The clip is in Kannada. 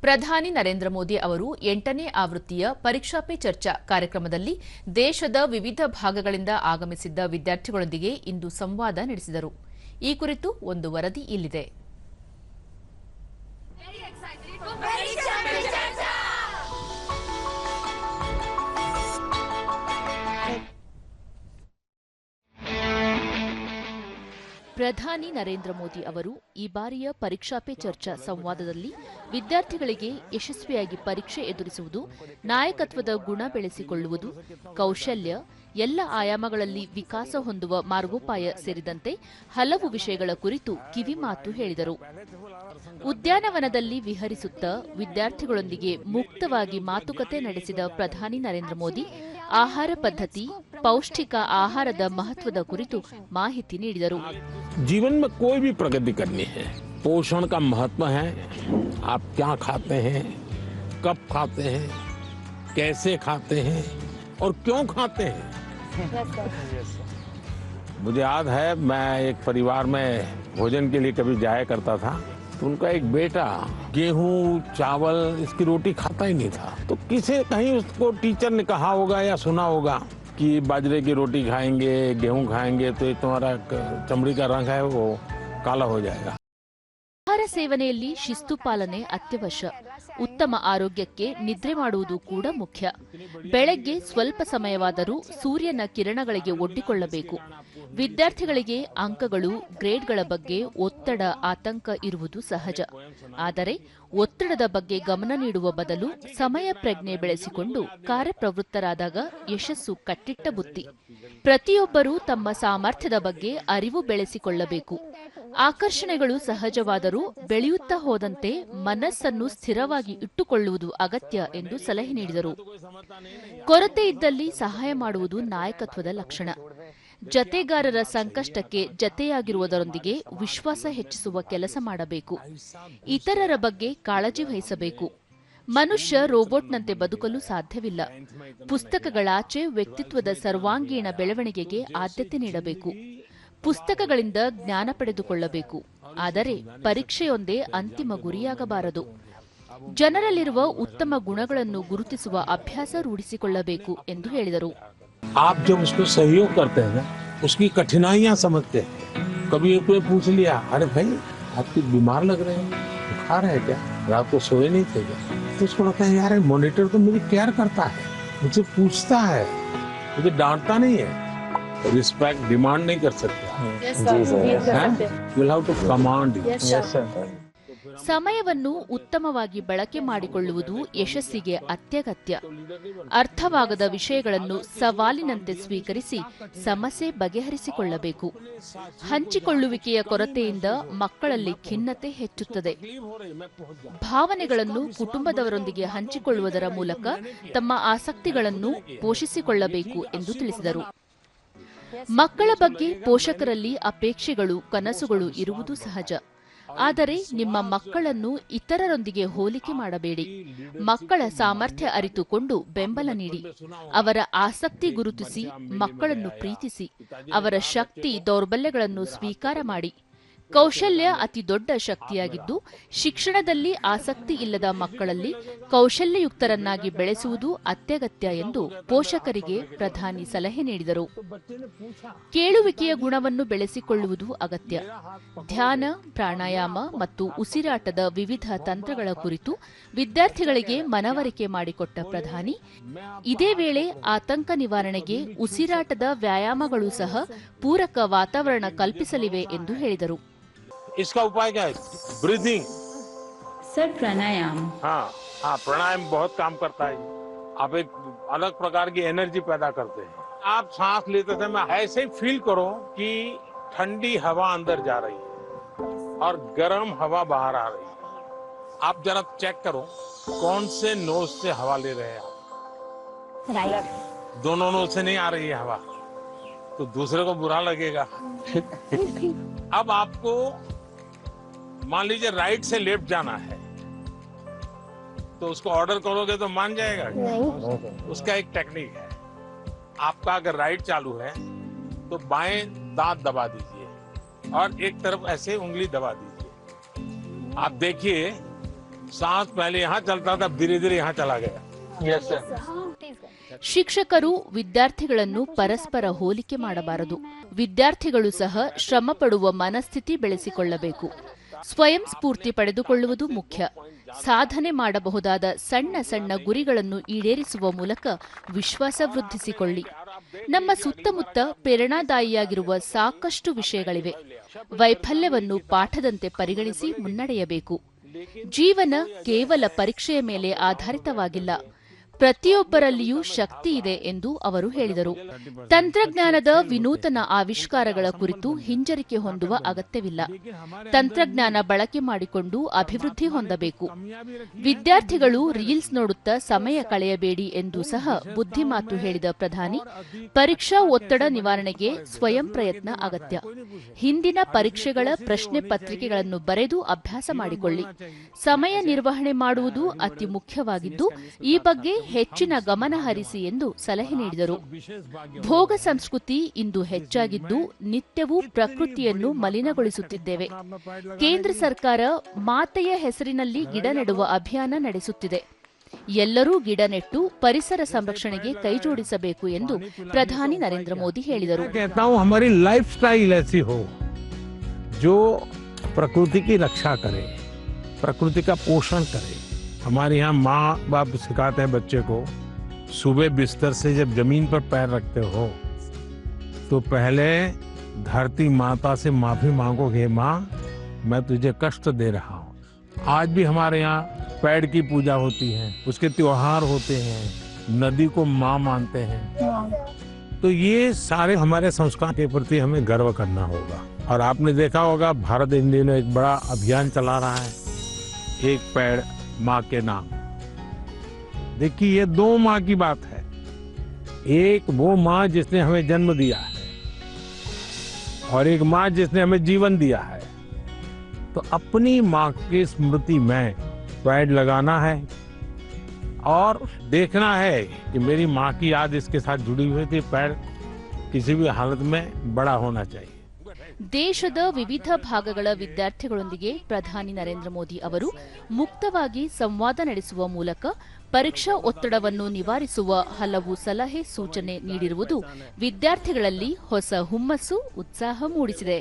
ಪ್ರಧಾನಿ ನರೇಂದ್ರ ಮೋದಿ ಅವರು ಎಂಟನೇ ಆವೃತ್ತಿಯ ಪರೀಕ್ಷಾ ಪೇ ಚರ್ಚಾ ಕಾರ್ಯಕ್ರಮದಲ್ಲಿ ದೇಶದ ವಿವಿಧ ಭಾಗಗಳಿಂದ ಆಗಮಿಸಿದ್ದ ವಿದ್ಯಾರ್ಥಿಗಳೊಂದಿಗೆ ಇಂದು ಸಂವಾದ ನಡೆಸಿದರು. ಈ ಕುರಿತು ಒಂದು ವರದಿ ಇಲ್ಲಿದೆ. ಪ್ರಧಾನಿ ನರೇಂದ್ರ ಮೋದಿ ಅವರು ಈ ಬಾರಿಯ ಪರೀಕ್ಷಾ ಪೇ ಚರ್ಚಾ ಸಂವಾದದಲ್ಲಿ ವಿದ್ಯಾರ್ಥಿಗಳಿಗೆ ಯಶಸ್ವಿಯಾಗಿ ಪರೀಕ್ಷೆ ಎದುರಿಸುವುದು, ನಾಯಕತ್ವದ ಗುಣ ಬೆಳೆಸಿಕೊಳ್ಳುವುದು, ಕೌಶಲ್ಯ, ಎಲ್ಲ ಆಯಾಮಗಳಲ್ಲಿ ವಿಕಾಸ ಹೊಂದುವ ಮಾರ್ಗೋಪಾಯ ಸೇರಿದಂತೆ ಹಲವು ವಿಷಯಗಳ ಕುರಿತು ಕಿವಿಮಾತು ಹೇಳಿದರು. ಉದ್ಯಾನವನದಲ್ಲಿ ವಿಹರಿಸುತ್ತಾ ವಿದ್ಯಾರ್ಥಿಗಳೊಂದಿಗೆ ಮುಕ್ತವಾಗಿ ಮಾತುಕತೆ ನಡೆಸಿದ ಪ್ರಧಾನಿ ನರೇಂದ್ರ ಮೋದಿ ಆಹಾರ ಪದ್ಧತಿ ಪೌಷ್ಟಿಕ ಆಹಾರದ ಮಹತ್ವದ ಕುರಿತು ಮಾಹಿತಿ ನೀಡಿದರು जीवन में कोई भी प्रगति करनी है पोषण का महत्व है आप क्या खाते हैं कब खाते हैं कैसे खाते हैं और क्यों खाते हैं मुझे याद है मैं एक परिवार में भोजन के लिए कभी जाया करता था तो उनका एक बेटा गेहूँ, चावल, इसकी रोटी खाता ही नहीं था। तो किसे कहीं उसको टीचर ने कहा होगा या सुना होगा कि बाजरे की रोटी खाएँगे, गेहूँ खाएँगे तो ये तुम्हारा चमड़ी का रंग है, वो काला हो जाएगा। ಆಹಾರ ಸೇವನೆಯಲ್ಲಿ ಶಿಸ್ತು ಪಾಲನೆ ಅತ್ಯವಶ್ಯ. ಉತ್ತಮ ಆರೋಗ್ಯಕ್ಕೆ ನಿದ್ರೆ ಮಾಡುವುದು ಕೂಡ ಮುಖ್ಯ. ಬೆಳಗ್ಗೆ ಸ್ವಲ್ಪ ಸಮಯವಾದರೂ ಸೂರ್ಯನ ಕಿರಣಗಳಿಗೆ ಒಡ್ಡಿಕೊಳ್ಳಬೇಕು. ವಿದ್ಯಾರ್ಥಿಗಳಿಗೆ ಅಂಕಗಳು, ಗ್ರೇಡ್ಗಳ ಬಗ್ಗೆ ಒತ್ತಡ, ಆತಂಕ ಇರುವುದು ಸಹಜ. ಆದರೆ ಒತ್ತಡದ ಬಗ್ಗೆ ಗಮನ ನೀಡುವ ಬದಲು ಸಮಯ ಪ್ರಜ್ಞೆ ಬೆಳೆಸಿಕೊಂಡು ಕಾರ್ಯಪ್ರವೃತ್ತರಾದಾಗ ಯಶಸ್ಸು ಕಟ್ಟಿಟ್ಟ ಬುತ್ತಿ. ಪ್ರತಿಯೊಬ್ಬರೂ ತಮ್ಮ ಸಾಮರ್ಥ್ಯದ ಬಗ್ಗೆ ಅರಿವು ಬೆಳೆಸಿಕೊಳ್ಳಬೇಕು. ಆಕರ್ಷಣೆಗಳು ಸಹಜವಾದರೂ ಬೆಳೆಯುತ್ತಾ ಹೋದಂತೆ ಮನಸ್ಸನ್ನು ಸ್ಥಿರವಾಗಿ ಇಟ್ಟುಕೊಳ್ಳುವುದು ಅಗತ್ಯ ಎಂದು ಸಲಹೆ ನೀಡಿದರು. ಕೊರತೆ ಇದ್ದಲ್ಲಿ ಸಹಾಯ ಮಾಡುವುದು ನಾಯಕತ್ವದ ಲಕ್ಷಣ. ಜತೆಗಾರರ ಸಂಕಷ್ಟಕ್ಕೆ ಜತೆಯಾಗಿರುವುದರೊಂದಿಗೆ ವಿಶ್ವಾಸ ಹೆಚ್ಚಿಸುವ ಕೆಲಸ ಮಾಡಬೇಕು. ಇತರರ ಬಗ್ಗೆ ಕಾಳಜಿ ವಹಿಸಬೇಕು. ಮನುಷ್ಯ ರೋಬೋಟ್ನಂತೆ ಬದುಕಲು ಸಾಧ್ಯವಿಲ್ಲ. ಪುಸ್ತಕಗಳಾಚೆ ವ್ಯಕ್ತಿತ್ವದ ಸರ್ವಾಂಗೀಣ ಬೆಳವಣಿಗೆಗೆ ಆದ್ಯತೆ ನೀಡಬೇಕು. ಪುಸ್ತಕಗಳಿಂದ ಜ್ಞಾನ ಪಡೆದುಕೊಳ್ಳಬೇಕು ಆದರೆ ಪರೀಕ್ಷೆಯೊಂದೇ ಅಂತಿಮ ಗುರಿಯಾಗಬಾರದು ಜನರಲ್ಲಿರುವ ಉತ್ತಮ ಗುಣಗಳನ್ನು ಗುರುತಿಸುವ ಅಭ್ಯಾಸ ರೂಢಿಸಿಕೊಳ್ಳಬೇಕು ಎಂದು ಹೇಳಿದರು आप जब उसको सहयोग करते हैं ना उसकी कठिनाइयां समझते हैं कभी एक कोई पूछ लिया अरे भाई आप कुछ बीमार लग रहे हैं बुखार है क्या रात को सोए नहीं थे क्या तो उसको लगता है यार मॉनिटर तो मेरी केयर करता है मुझे पूछता है मुझे डांटता नहीं है रिस्पेक्ट डिमांड नहीं कर सकता विल हैव टू कमांड ಸಮಯವನ್ನು ಉತ್ತಮವಾಗಿ ಬಳಕೆ ಮಾಡಿಕೊಳ್ಳುವುದು ಯಶಸ್ಸಿಗೆ ಅತ್ಯಗತ್ಯ. ಅರ್ಥವಾಗದ ವಿಷಯಗಳನ್ನು ಸವಾಲಿನಂತೆ ಸ್ವೀಕರಿಸಿ ಸಮಸ್ಯೆ ಬಗೆಹರಿಸಿಕೊಳ್ಳಬೇಕು. ಹಂಚಿಕೊಳ್ಳುವಿಕೆಯ ಕೊರತೆಯಿಂದ ಮಕ್ಕಳಲ್ಲಿ ಖಿನ್ನತೆ ಹೆಚ್ಚುತ್ತದೆ. ಭಾವನೆಗಳನ್ನು ಕುಟುಂಬದವರೊಂದಿಗೆ ಹಂಚಿಕೊಳ್ಳುವುದರ ಮೂಲಕ ತಮ್ಮ ಆಸಕ್ತಿಗಳನ್ನು ಪೋಷಿಸಿಕೊಳ್ಳಬೇಕು ಎಂದು ತಿಳಿಸಿದರು. ಮಕ್ಕಳ ಬಗ್ಗೆ ಪೋಷಕರಲ್ಲಿ ಅಪೇಕ್ಷೆಗಳು, ಕನಸುಗಳು ಇರುವುದು ಸಹಜ. ಆದರೆ ನಿಮ್ಮ ಮಕ್ಕಳನ್ನು ಇತರರೊಂದಿಗೆ ಹೋಲಿಕೆ ಮಾಡಬೇಡಿ. ಮಕ್ಕಳ ಸಾಮರ್ಥ್ಯ ಅರಿತುಕೊಂಡು ಬೆಂಬಲ ನೀಡಿ. ಅವರ ಆಸಕ್ತಿ ಗುರುತಿಸಿ, ಮಕ್ಕಳನ್ನು ಪ್ರೀತಿಸಿ. ಅವರ ಶಕ್ತಿ, ದೌರ್ಬಲ್ಯಗಳನ್ನು ಸ್ವೀಕಾರ ಮಾಡಿ. ಕೌಶಲ್ಯ ಅತಿ ದೊಡ್ಡ ಶಕ್ತಿಯಾಗಿದ್ದು, ಶಿಕ್ಷಣದಲ್ಲಿ ಆಸಕ್ತಿ ಇಲ್ಲದ ಮಕ್ಕಳಲ್ಲಿ ಕೌಶಲ್ಯಯುಕ್ತರನ್ನಾಗಿ ಬೆಳೆಸುವುದು ಅತ್ಯಗತ್ಯ ಎಂದು ಪೋಷಕರಿಗೆ ಪ್ರಧಾನಿ ಸಲಹೆ ನೀಡಿದರು. ಕೇಳುವಿಕೆಯ ಗುಣವನ್ನು ಬೆಳೆಸಿಕೊಳ್ಳುವುದು ಅಗತ್ಯ. ಧ್ಯಾನ, ಪ್ರಾಣಾಯಾಮ ಮತ್ತು ಉಸಿರಾಟದ ವಿವಿಧ ತಂತ್ರಗಳ ಕುರಿತು ವಿದ್ಯಾರ್ಥಿಗಳಿಗೆ ಮನವರಿಕೆ ಮಾಡಿಕೊಟ್ಟ ಪ್ರಧಾನಿ, ಇದೇ ವೇಳೆ ಆತಂಕ ನಿವಾರಣೆಗೆ ಉಸಿರಾಟದ ವ್ಯಾಯಾಮಗಳು ಸಹ ಪೂರಕ ವಾತಾವರಣ ಕಲ್ಪಿಸಲಿವೆ ಎಂದು ಹೇಳಿದರು. इसका उपाय क्या है? ब्रीथिंग सर प्राणायाम हाँ हाँ प्राणायाम बहुत काम करता है। आप एक अलग प्रकार की एनर्जी पैदा करते हैं। आप सांस लेते समय ऐसे ही फील करो कि ठंडी हवा अंदर जा रही है और गर्म हवा बाहर आ रही है। आप जरा चेक करो कौन से नोज़ से हवा ले रहे हैं आप? दोनों नोज़ से नहीं आ रही है हवा। तो दूसरे को बुरा लगेगा। अब आपको मान लीजिए राइट से लेफ्ट जाना है तो उसको ऑर्डर करोगे तो मान जाएगा क्या? उसका एक टेक्निक है आपका अगर राइट चालू है तो बाएं दांत दबा दीजिए और एक तरफ ऐसे उंगली दबा दीजिए आप देखिए सांस पहले यहाँ चलता था धीरे धीरे यहाँ चला गया यस सर ಶಿಕ್ಷಕರು ವಿದ್ಯಾರ್ಥಿಗಳನ್ನು ಪರಸ್ಪರ ಹೋಲಿಕೆ ಮಾಡಬಾರದು ವಿದ್ಯಾರ್ಥಿಗಳು ಸಹ ಶ್ರಮ ಪಡುವ ಮನಸ್ಥಿತಿ ಬೆಳೆಸಿಕೊಳ್ಳಬೇಕು ಸ್ವಯಂ ಸ್ಫೂರ್ತಿ ಪಡೆದುಕೊಳ್ಳುವುದು ಮುಖ್ಯ. ಸಾಧನೆ ಮಾಡಬಹುದಾದ ಸಣ್ಣ ಸಣ್ಣ ಗುರಿಗಳನ್ನು ಈಡೇರಿಸುವ ಮೂಲಕ ವಿಶ್ವಾಸ ವೃದ್ಧಿಸಿಕೊಳ್ಳಿ. ನಮ್ಮ ಸುತ್ತಮುತ್ತ ಪ್ರೇರಣಾದಾಯಿಯಾಗಿರುವ ಸಾಕಷ್ಟು ವಿಷಯಗಳಿವೆ. ವೈಫಲ್ಯವನ್ನು ಪಾಠದಂತೆ ಪರಿಗಣಿಸಿ ಮುನ್ನಡೆಯಬೇಕು. ಜೀವನ ಕೇವಲ ಪರೀಕ್ಷೆಯ ಮೇಲೆ ಆಧಾರಿತವಾಗಿಲ್ಲ. ಪ್ರತಿಯೊಬ್ಬರಲ್ಲಿಯೂ ಶಕ್ತಿ ಇದೆ ಎಂದು ಅವರು ಹೇಳಿದರು. ತಂತ್ರಜ್ಞಾನದ ವಿನೂತನ ಆವಿಷ್ಕಾರಗಳ ಕುರಿತು ಹಿಂಜರಿಕೆ ಹೊಂದುವ ಅಗತ್ಯವಿಲ್ಲ. ತಂತ್ರಜ್ಞಾನ ಬಳಕೆ ಮಾಡಿಕೊಂಡು ಅಭಿವೃದ್ಧಿ ಹೊಂದಬೇಕು. ವಿದ್ಯಾರ್ಥಿಗಳು ರೀಲ್ಸ್ ನೋಡುತ್ತಾ ಸಮಯ ಕಳೆಯಬೇಡಿ ಎಂದು ಸಹ ಬುದ್ಧಿಮಾತು ಹೇಳಿದ ಪ್ರಧಾನಿ, ಪರೀಕ್ಷಾ ಒತ್ತಡ ನಿವಾರಣೆಗೆ ಸ್ವಯಂ ಪ್ರಯತ್ನ ಅಗತ್ಯ. ಹಿಂದಿನ ಪರೀಕ್ಷೆಗಳ ಪ್ರಶ್ನೆ ಪತ್ರಿಕೆಗಳನ್ನು ಬರೆದು ಅಭ್ಯಾಸ ಮಾಡಿಕೊಳ್ಳಿ. ಸಮಯ ನಿರ್ವಹಣೆ ಮಾಡುವುದು ಅತಿ ಮುಖ್ಯವಾಗಿದ್ದು, ಈ ಬಗ್ಗೆ ಹೆಚ್ಚಿನ ಗಮನ ಹರಿಸಿ ಎಂದು ಸಲಹೆ ನೀಡಿದರು. ಭೋಗ ಸಂಸ್ಕೃತಿ ಇಂದು ಹೆಚ್ಚಾಗಿದ್ದು, ನಿತ್ಯವೂ ಪ್ರಕೃತಿಯನ್ನು ಮಲಿನಗೊಳಿಸುತ್ತಿದ್ದೇವೆ. ಕೇಂದ್ರ ಸರ್ಕಾರ ಮಾತೆಯ ಹೆಸರಿನಲ್ಲಿ ಗಿಡ ನೆಡುವ ಅಭಿಯಾನ ನಡೆಸುತ್ತಿದೆ. ಎಲ್ಲರೂ ಗಿಡ ನೆಟ್ಟು ಪರಿಸರ ಸಂರಕ್ಷಣೆಗೆ ಕೈಜೋಡಿಸಬೇಕು ಎಂದು ಪ್ರಧಾನಿ ನರೇಂದ್ರ ಮೋದಿ ಹೇಳಿದರು. ಪ್ರಕೃತಿ ಕಿ ರಕ್ಷಾ ಕರೆ ಪ್ರಕೃತಿ ಕಾ ಪೋಷಣ ಕರೆ हमारे यहाँ माँ बाप सिखाते हैं बच्चे को, सुबह बिस्तर से जब ज़मीन पर पैर रखते हो तो पहले धरती माता से माफ़ी मांगो हे माँ, मैं तुझे कष्ट दे रहा हूँ। आज भी हमारे यहाँ पेड़ की पूजा होती है, उसके त्योहार होते हैं, नदी को माँ मानते हैं। तो ये सारे हमारे संस्कार के प्रति हमें गर्व करना होगा। और आपने देखा होगा, भारत इन दिनों एक बड़ा अभियान चला रहा है, एक पेड़ माँ के नाम। देखिए, ये दो माँ की बात है। एक वो माँ जिसने हमें जन्म दिया है और एक माँ जिसने हमें जीवन दिया है। तो अपनी माँ की स्मृति में पैड लगाना है और देखना है कि मेरी माँ की याद इसके साथ जुड़ी हुई थी। पैर किसी भी हालत में बड़ा होना चाहिए। ದೇಶದ ವಿವಿಧ ಭಾಗಗಳ ವಿದ್ಯಾರ್ಥಿಗಳೊಂದಿಗೆ ಪ್ರಧಾನಿ ನರೇಂದ್ರ ಮೋದಿ ಅವರು ಮುಕ್ತವಾಗಿ ಸಂವಾದ ನಡೆಸುವ ಮೂಲಕ ಪರೀಕ್ಷಾ ಒತ್ತಡವನ್ನು ನಿವಾರಿಸುವ ಹಲವು ಸಲಹೆ ಸೂಚನೆ ನೀಡಿರುವುದು ವಿದ್ಯಾರ್ಥಿಗಳಲ್ಲಿ ಹೊಸ ಹುಮ್ಮಸ್ಸು, ಉತ್ಸಾಹ ಮೂಡಿಸಿದೆ.